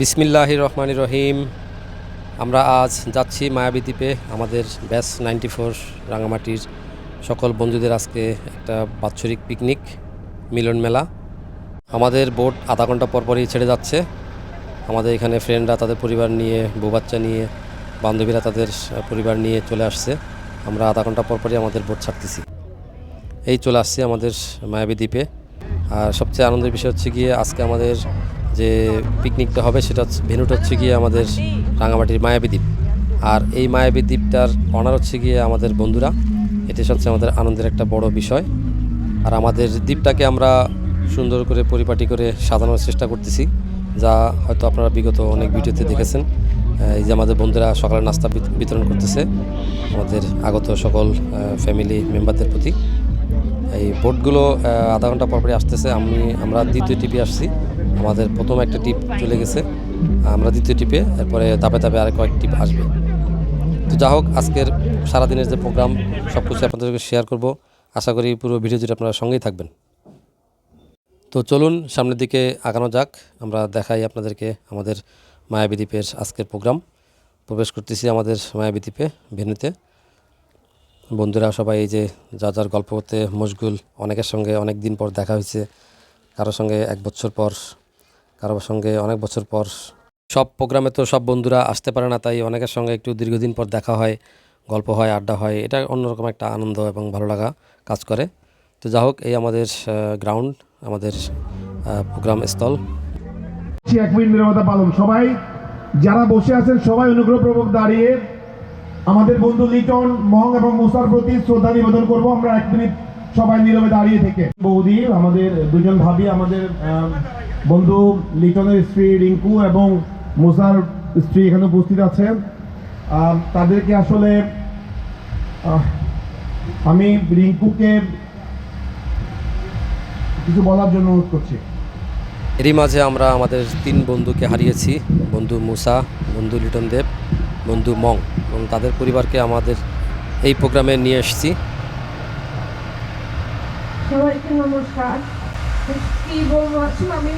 বিসমিল্লাহ রহমান রহিম আমরা আজ যাচ্ছি মায়াবী দ্বীপে, আমাদের ব্যাস নাইনটি ফোর রাঙামাটির সকল বন্ধুদের আজকে একটা বাৎসরিক পিকনিক, মিলন মেলা। আমাদের বোট আধা ঘণ্টা পরপরই ছেড়ে যাচ্ছে। আমাদের এখানে ফ্রেন্ডরা তাদের পরিবার নিয়ে, বউ বাচ্চা নিয়ে, বান্ধবীরা তাদের পরিবার নিয়ে চলে আসছে। আমরা আধা ঘণ্টা পর পরই আমাদের বোট ছাড়তেছি। এই চলে আসছে আমাদের মায়াবী দ্বীপে। আর সবচেয়ে আনন্দের বিষয় হচ্ছে গিয়ে আজকে আমাদের যে পিকনিকটা হবে সেটা ভেনুটা হচ্ছে গিয়ে আমাদের রাঙামাটির মায়াবী দ্বীপ। আর এই মায়াবী দ্বীপটার অনার হচ্ছে গিয়ে আমাদের বন্ধুরা। এটি হচ্ছে আমাদের আনন্দের একটা বড় বিষয়। আর আমাদের দ্বীপটাকে আমরা সুন্দর করে পরিপাটি করে সাজানোর চেষ্টা করতেছি, যা হয়তো আপনারা বিগত অনেক ভিডিওতে দেখেছেন। এই যে আমাদের বন্ধুরা সকালে নাস্তা বিতরণ করতেছে, আমাদের আগত সকল ফ্যামিলি মেম্বারদের প্রতি। এই বোটগুলো আধা ঘণ্টা পর পরই আসতেছে। আমি, আমরা দ্বিতীয় টিপে আসছি। আমাদের প্রথম একটা টিপ চলে গেছে, আমরা দ্বিতীয় টিপে, এরপরে ধাপে ধাপে আরেক কয়েক টিপ আসবে। তো যা হোক, আজকের সারাদিনের যে প্রোগ্রাম সব কিছু আপনাদেরকে শেয়ার করব। আশা করি পুরো ভিডিও জুড়ে আপনারা সঙ্গেই থাকবেন। তো চলুন, সামনের দিকে আগানো যাক। আমরা দেখাই আপনাদেরকে আমাদের মায়াবী দ্বীপের আজকের প্রোগ্রাম। প্রবেশ করতেছি আমাদের মায়াবী দ্বীপে ভেনুতে বন্ধুরা, সবাই এই যে যা যার গল্প করতে মশগুল, অনেকের সঙ্গে অনেক দিন পর দেখা হয়েছে। কারোর সঙ্গে এক বছর পর কারোর সঙ্গে অনেক বছর পর। সব প্রোগ্রামে তো সব বন্ধুরা আসতে পারে না, তাই অনেকের সঙ্গে একটু দীর্ঘদিন পর দেখা হয়, গল্প হয়, আড্ডা হয়, এটা অন্যরকম একটা আনন্দ এবং ভালো লাগা কাজ করে। তো যা হোক, এই আমাদের গ্রাউন্ড আমাদের প্রোগ্রাম স্থল। এক মিনিট পালন, সবাই যারা বসে আছেন, সবাই অনুগ্রহপূর্বক দাঁড়িয়ে আমাদের বন্ধু লিটন মং এবং মুসার প্রতি শ্রদ্ধা নিবেদন করব। আমরা এক মিনিট সবাই নীরবে দাঁড়িয়ে থেকে। বৌদি আমাদের দুজন ভাবি আমাদের আহ, বন্ধু লিটনের স্ত্রী রিঙ্কু এবং মুসার স্ত্রী এখানে উপস্থিত আছেন। তাদেরকে আসলে আমি রিঙ্কুকে কিছু বলার জন্য অনুরোধ করছি। এরই মাঝে আমরা আমাদের তিন বন্ধুকে হারিয়েছি বন্ধু মুসা বন্ধু লিটন দেব বন্ধু মং এবং তাদের পরিবারকে আমাদের এই প্রোগ্রামে নিয়ে এসেছি। সবাইকে নমস্কার। কি বলব আসলে আমি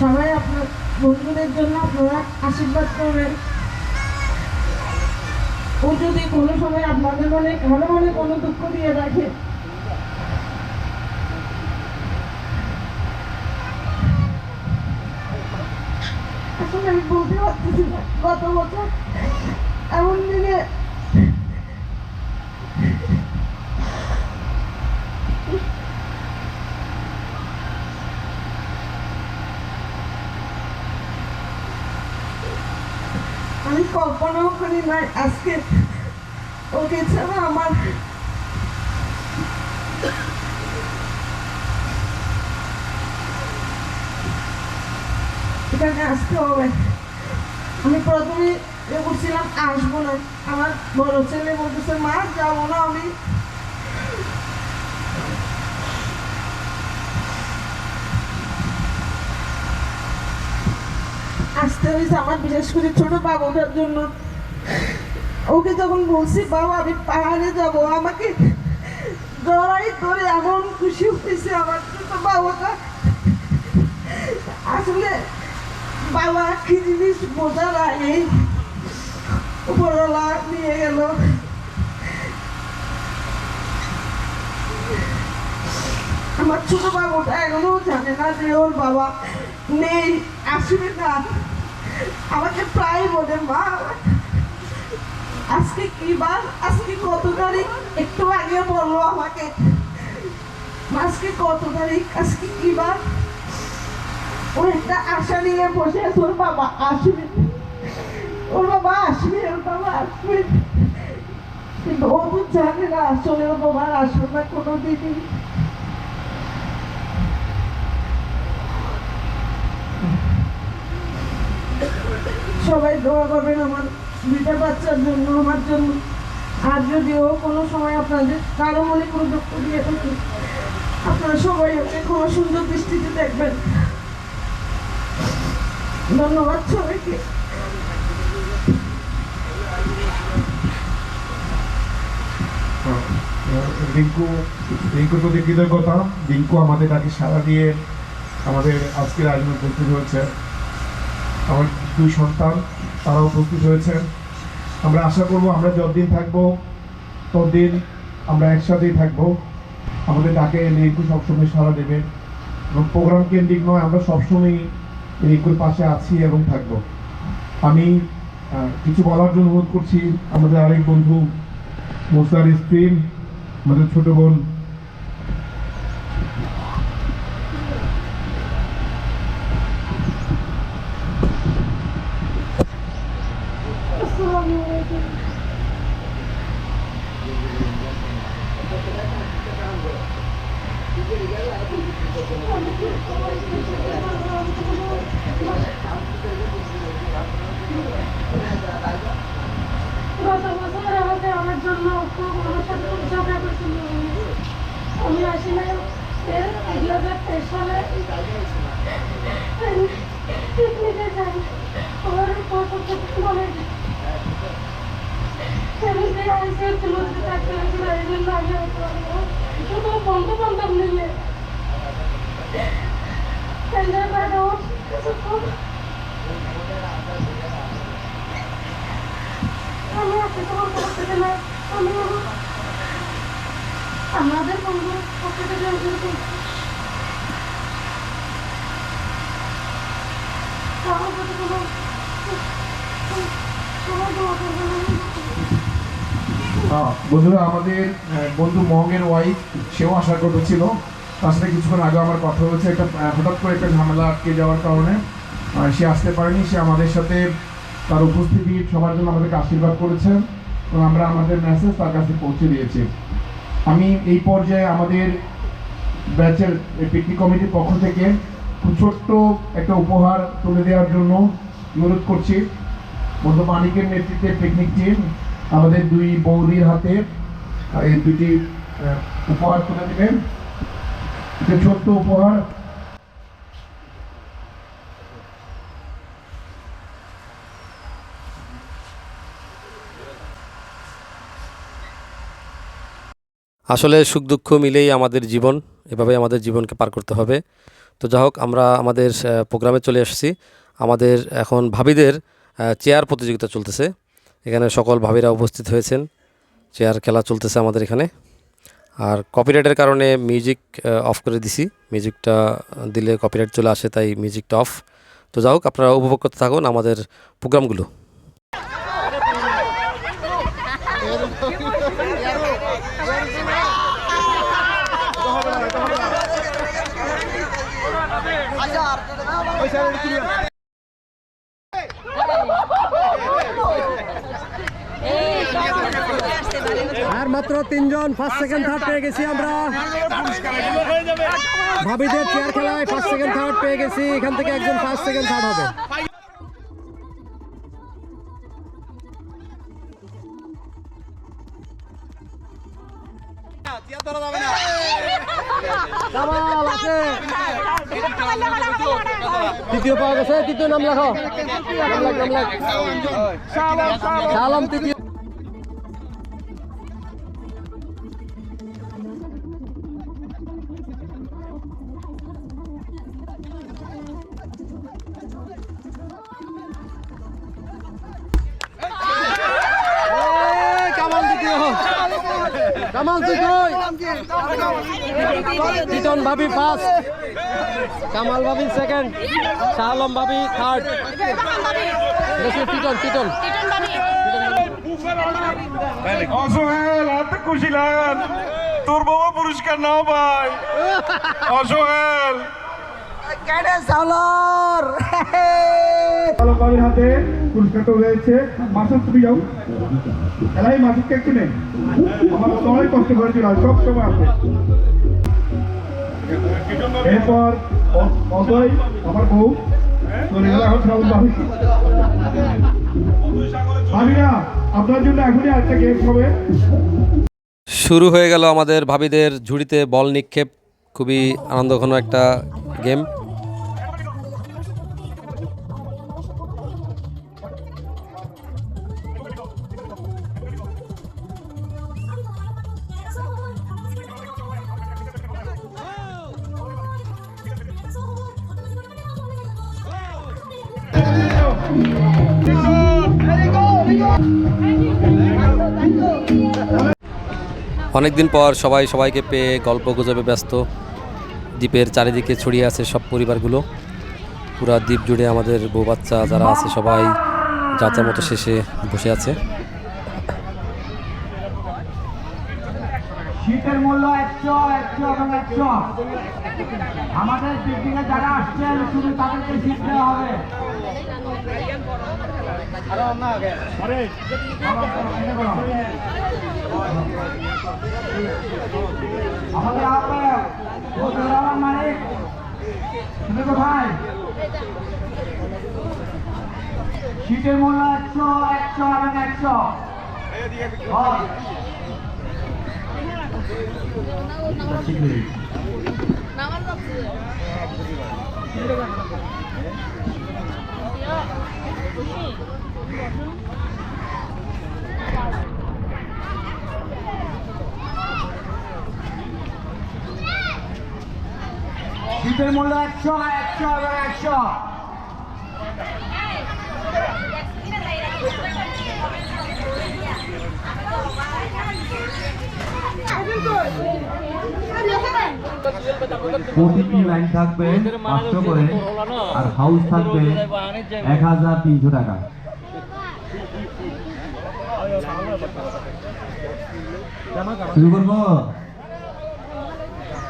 সবাই আপনার বন্ধুদের জন্য আপনারা আশীর্বাদ করবেন। ও যদি কোনো সময় আপনাদের মনে মনে মনে কোনো দুঃখ দিয়ে রাখে আমি বলতে পারতেছি না, গত বছর এমন দিনে আমি কল্পনাও করি আজকে। ওকে ছাড়া আমার এখানে আসতে হবে। আমি প্রথমে এ করছিলাম আসব না। আমার বড় ছেলে বলতেছে, মা, যাব না আমি। আসতে হয়েছে আমার, বিশেষ করে ছোট বাবুটার জন্য। ওকে যখন বলছি, বাবা, আমি পাহাড়ে যাব, আমাকে জড়াই ধরে এমন খুশি হয়েছে আমার ছোট বাবাটা আসলে বাবা, কি জিনিস বোঝার আগে উপরওয়ালা নিয়ে গেল। আমার ছোট বাবুটা এখনও জানে না যে ওর বাবা নেই, আসবে না। আমাকে প্রায় বলে, মা, আজকে কি বার? আজকে কত তারিখ? একটু আগে বলল আমাকে। আজকে কত তারিখ? আজকে কি বার? ও একটা আশা নিয়ে বসে ওর বাবা আসবে। ওর বাবা আসবে, ওর বাবা আসবে। কিন্তু ও তো জানে না আসলে ওর বাবা আসবে না কোনো দিনই সবাই দোয়া করবেন আমার দুইটা বাচ্চার জন্য, আমার জন্য। আর যদিও কোনো সময় আপনাদের কারও মনে কোনো দুঃখ দিয়ে থাকি, আপনারা সবাই ওকে কোনো সুন্দর দৃষ্টিতে দেখবেন। ধন্যবাদ সবাইকে। রিঙ্কু রিঙ্কুর প্রতি কৃতজ্ঞতা রিঙ্কু আমাদের ডাকে সারা দিয়ে আমাদের আজকের আয়োজন উপস্থিত হয়েছে। আমার দুই সন্তান তারা উপস্থিত হয়েছেন। আমরা আশা করব আমরা যতদিন থাকব, ততদিন আমরা একসাথেই থাকব। আমাদের ডাকে রিঙ্কু সবসময় সারা দেবে। এবং প্রোগ্রাম কেন্দ্রিক নয়, আমরা সবসময় রিঙ্কুর পাশে আছি এবং থাকব। আমি কিছু বলার জন্য অনুরোধ করছি। আমাদের আরেক বন্ধু মোসার স্ত্রীম আমাদের ছোটো বোন গত বছর আমাকে আমার জন্য খুব আমার সাথে খুব ঝগড়া করছিল আমি আসি না দুই হাজার তেইশ সালে পিকনিকে যাই আমার কত বলে আমি যে আইসিএল তুলতে থাকতে হয়েছিল এই জন্য আমি শুধু বন্ধু বান্ধব নিয়ে কেন্দ্রের বাইরে ওর কিছুক্ষণ আমি আপনি তোমার করতে গেলে আমি আমাদের বন্ধু গেলে আমার কোনো সবাই দোয়া করবেন বন্ধুরা, আমাদের বন্ধু মঙ্গের ওয়াইফ সেও আসার কথা ছিল তার সাথে কিছুক্ষণ আগে আমার কথা হয়েছে, একটা হঠাৎ করে একটা ঝামেলা আটকে যাওয়ার কারণে সে আসতে পারেনি। সে আমাদের সাথে তার উপস্থিতি, সবার জন্য আমাদেরকে আশীর্বাদ করেছেন এবং আমরা আমাদের মেসেজ তার কাছে পৌঁছে দিয়েছি। আমি এই পর্যায়ে আমাদের ব্যাচের পিকনিক কমিটির পক্ষ থেকে ছোট্ট একটা উপহার তুলে দেওয়ার জন্য অনুরোধ করছি। বন্ধু মানিকের নেতৃত্বে পিকনিক টিম আমাদের দুই বৌদির হাতে এই দুটি উপহার তুলে দেবেন। ছোট্ট উপহার। আসলে সুখ দুঃখ মিলেই আমাদের জীবন এভাবে আমাদের জীবনকে পার করতে হবে। তো যা হোক, আমরা আমাদের প্রোগ্রামে চলে এসেছি। আমাদের এখন ভাবিদের চেয়ার প্রতিযোগিতা চলতেছে। এখানে সকল ভাবিরা উপস্থিত হয়েছেন। চেয়ার, খেলা চলতেছে আমাদের এখানে। আর কপিরাইটের কারণে মিউজিক অফ করে দিছি। মিউজিকটা দিলে কপিরাইট চলে আসে, তাই মিউজিকটা অফ তো যাই হোক, আপনারা উপভোগ করতে থাকুন আমাদের প্রোগ্রামগুলো আর মাত্র তিনজন ফার্স্ট সেকেন্ড থার্ড পেয়ে গেছি আমরা। ভাবিদের চেয়ার খেলায় ফার্স্ট সেকেন্ড থার্ড পেয়ে গেছি, এখান থেকে একজন ফার্স্ট সেকেন্ড থার্ড হবে। তৃতীয় পাওয়া গেছে, তৃতীয় নাম লেখো। নাম তৃতীয় কামাল তুই কই? টিটন ভাবি ফার্স্ট কামাল ভাবি সেকেন্ড শাহ আলম ভাবি থার্ড টিটন টিটন অসহেল হাতে খুশি লাগান তোর বাবা পুরস্কার নাও ভাই। অসহেল বালকবাবুর হাতে পুরস্কারটা হয়েছে। মাসুদ তুমি যাও। এলাই মাসুদকে একটু নেই। আমার সবাই কষ্ট করেছিল সব সময় আছে। এরপর অজয়, আমার বউ, চলে গেল এখন শ্রাবণ আপনার জন্য এখনই একটা গেম হবে। শুরু হয়ে গেল আমাদের ভাবিদের ঝুড়িতে বল নিক্ষেপ। খুবই আনন্দঘন একটা গেম অনেকদিন পর সবাই সবাইকে পেয়ে গল্প গুজবে ব্যস্ত। দ্বীপের চারিদিকে ছড়িয়ে আছে সব পরিবারগুলো। পুরা দ্বীপ জুড়ে আমাদের বউ বাচ্চা যারা আছে সবাই যাচার মতো শেষে বসে আছে। শীতের মূল্য একশো একশো এবং একশো। আমাদের পিকনিকে যারা আসছেন, শুধু তাদেরকে শীত দেওয়া হবে। আমাদের শীতের মূল্য একশো একশো এবং একশো। হয়। শীতের মূল্য একশো একশো এবং একশো প্রতিটি লাইন থাকবে পাঁচশো করে, আর হাউস থাকবে এক হাজার তিনশো টাকা। শুরু করব?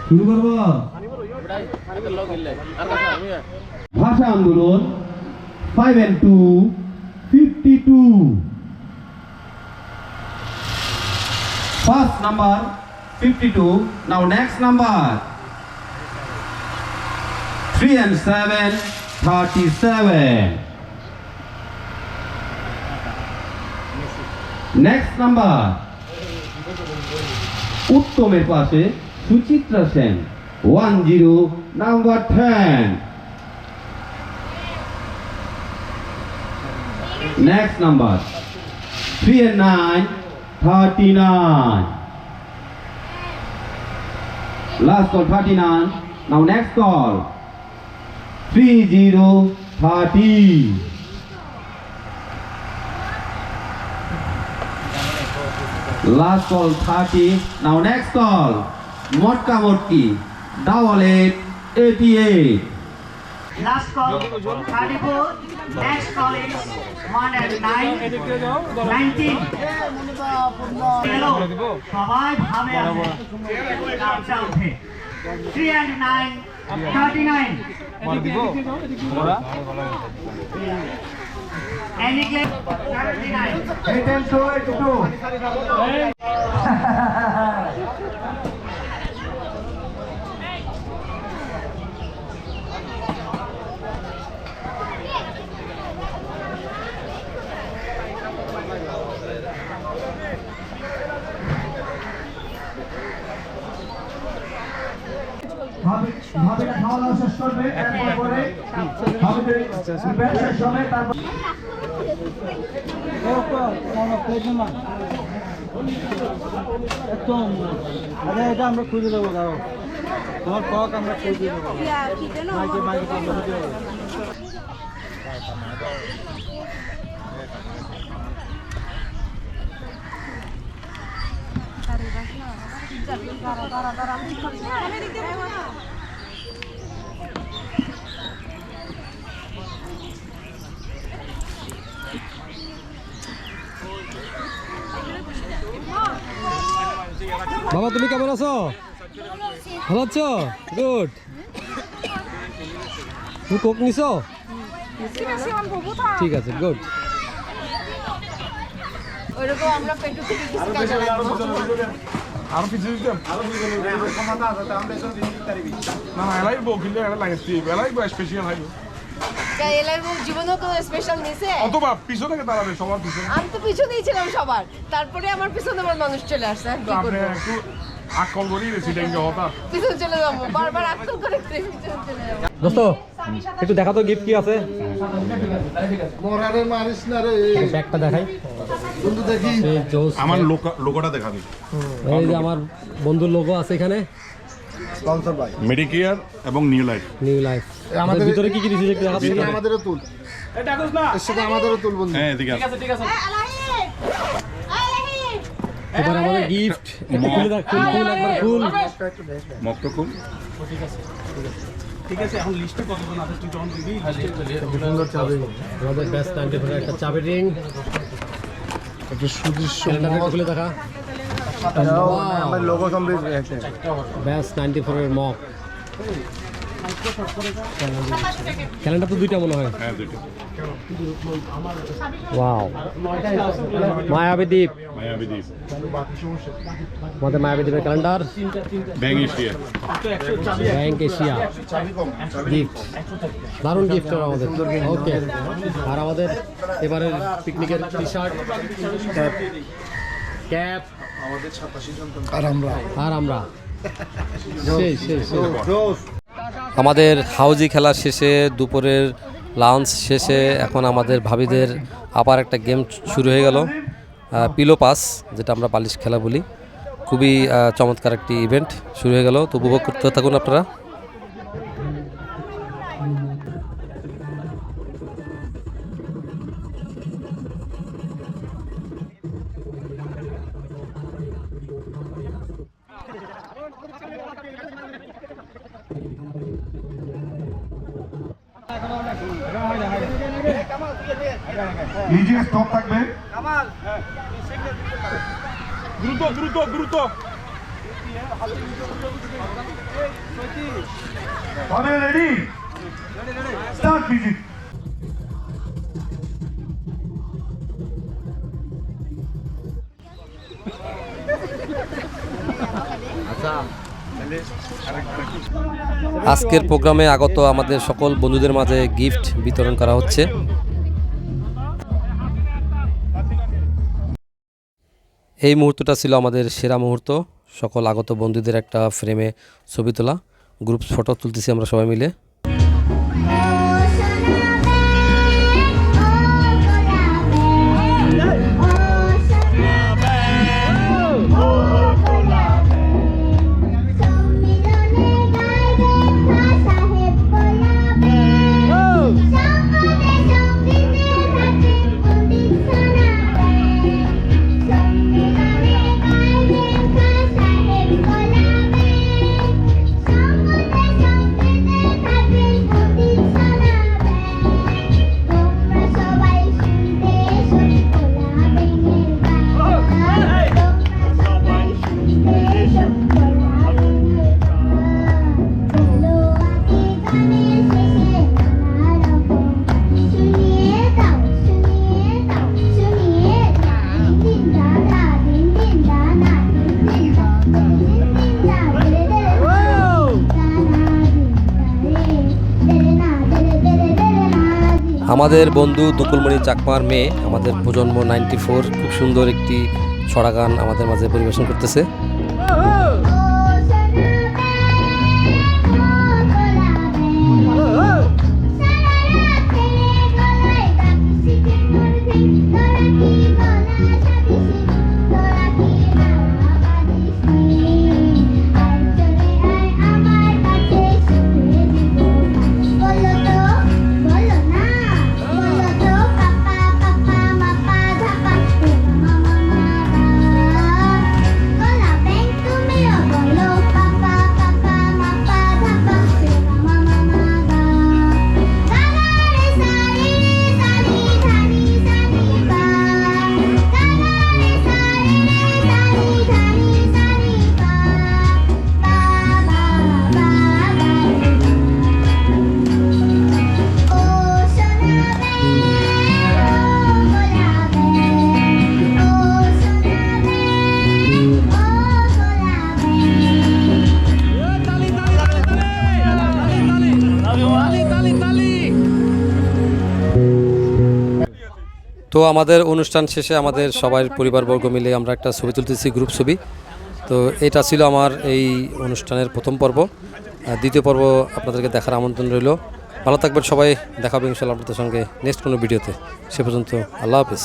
শুরু করব? ভাষা আন্দোলন five and two fifty two First number 52. Now next number 3 and 7 37. Next number উত্তমের পাশে Suchitra Sen one zero number ten next number three and nine thirty-nine. Last call thirty-nine. Now next call three zero thirty. Last call thirty. Now next call Motka Motki double eight eighty-eight. Last call, 34. Next call is 1 and 9, 19. Hello, সবাই ভাবে আছে কাপটা উঠে 3 and 9, 39. Any game? 39. Eight and two, eight two. ভাবে ভাবে খাওয়া দাওয়া শেষ করবে এরপর পরে ভাবে ব্যাট শেষ হবে তারপর আরে এটা আমরা খুঁজে দেবো দাও তোমার কক আমরা খুঁজে দেবো মাইকে মাইকে আমরা খুঁজে দেবো বাবা, তুমি কেমন আছো? ভালো আছো? গুড। তুমি কোক নিছো? ঠিক আছে, গুড। আমরা স্পেশাল জীবনেও তো স্পেশাল নিছে অথবা পিছনে কে দাঁড়াবে সবার পিছনে। আমি তো পিছনেই ছিলাম সবার। তারপরে আমার পিছনে আমার মানুষ চলে আসছে কি আপনি একটু আকল করিয়ে রেসিডেন্টকে হঠাৎ পিছনে চলে যাব বারবার আক্রম করে পিছনে চলে যাব। দোস্ত একটু দেখা তো গিফট কি আছে? মরারে মারিস না রে। ব্যাগটা দেখাই। বন্ধু দেখি। আমার লোগোটা দেখাবি এই যে আমার বন্ধুর লোগো আছে এখানে। স্পন্সর ভাই। মেডিকেয়ার এবং নিউ লাইফ নিউ লাইফ আমাদের ভিতরে কি কি দিয়েছে একটু দেখাচ্ছি আমাদেরও তুল। এর সাথে আমাদেরও তুল বন্ধু। হ্যাঁ এদিকে আসো। এবার আমাদের গিফট খুলে দেখ একবার আমাদের বেস্ট একটা চাবি রিং একটু সুদৃশ্য খুলে দেখা। আমার লোগো কমপ্লিট ব্যাস নাইনটি ফোরের মক ক্যালেন্ডার তো দুইটা মনে হয়। হ্যাঁ দুইটা। ওয়াও মায়াবী দ্বীপ মায়াবী আমাদের calendar bank Asia bank Asia gift দারুণ গিফট আমাদের। ওকে আর আমাদের এবারের পিকনিকের টি শার্ট ক্যাপ আর আমরা। আর আমরা। সেই সেই সেই আমাদের হাউজি খেলা শেষে, দুপুরের লাঞ্চ শেষে এখন আমাদের ভাবিদের আবার একটা গেম শুরু হয়ে গেল পিলো পাস যেটা আমরা বালিশ খেলা বলি। খুবই চমৎকার একটি ইভেন্ট শুরু হয়ে গেল। তো উপভোগ করতে থাকুন আপনারা। স্টপ থাকবে। দ্রুত দ্রুত দ্রুত। তবে রেডি স্টার্ট মিউজিক আজকের প্রোগ্রামে আগত আমাদের সকল বন্ধুদের মাঝে গিফট বিতরণ করা হচ্ছে। এই মুহূর্তটা ছিল আমাদের সেরা মুহূর্ত। সকল আগত বন্ধুদের একটা ফ্রেমে ছবি তোলা। গ্রুপ ফটো তুলতেছি আমরা সবাই মিলে। আমাদের বন্ধু দুকুলমণি চাকমার মেয়ে, আমাদের প্রজন্ম নাইনটি ফোর, খুব সুন্দর একটি ছড়া গান আমাদের মাঝে পরিবেশন করতেছে। তো আমাদের অনুষ্ঠান শেষে আমাদের সবাই পরিবারবর্গ মিলে আমরা একটা ছবি তুলতেছি গ্রুপ ছবি। তো এটা ছিল আমার এই অনুষ্ঠানের প্রথম পর্ব। দ্বিতীয় পর্ব আপনাদেরকে দেখার আমন্ত্রণ রইল। ভালো থাকবেন সবাই। দেখাবে ইনশাল্লাহ আপনাদের সঙ্গে নেক্সট কোনো ভিডিওতে। সে পর্যন্ত আল্লাহ হাফিজ।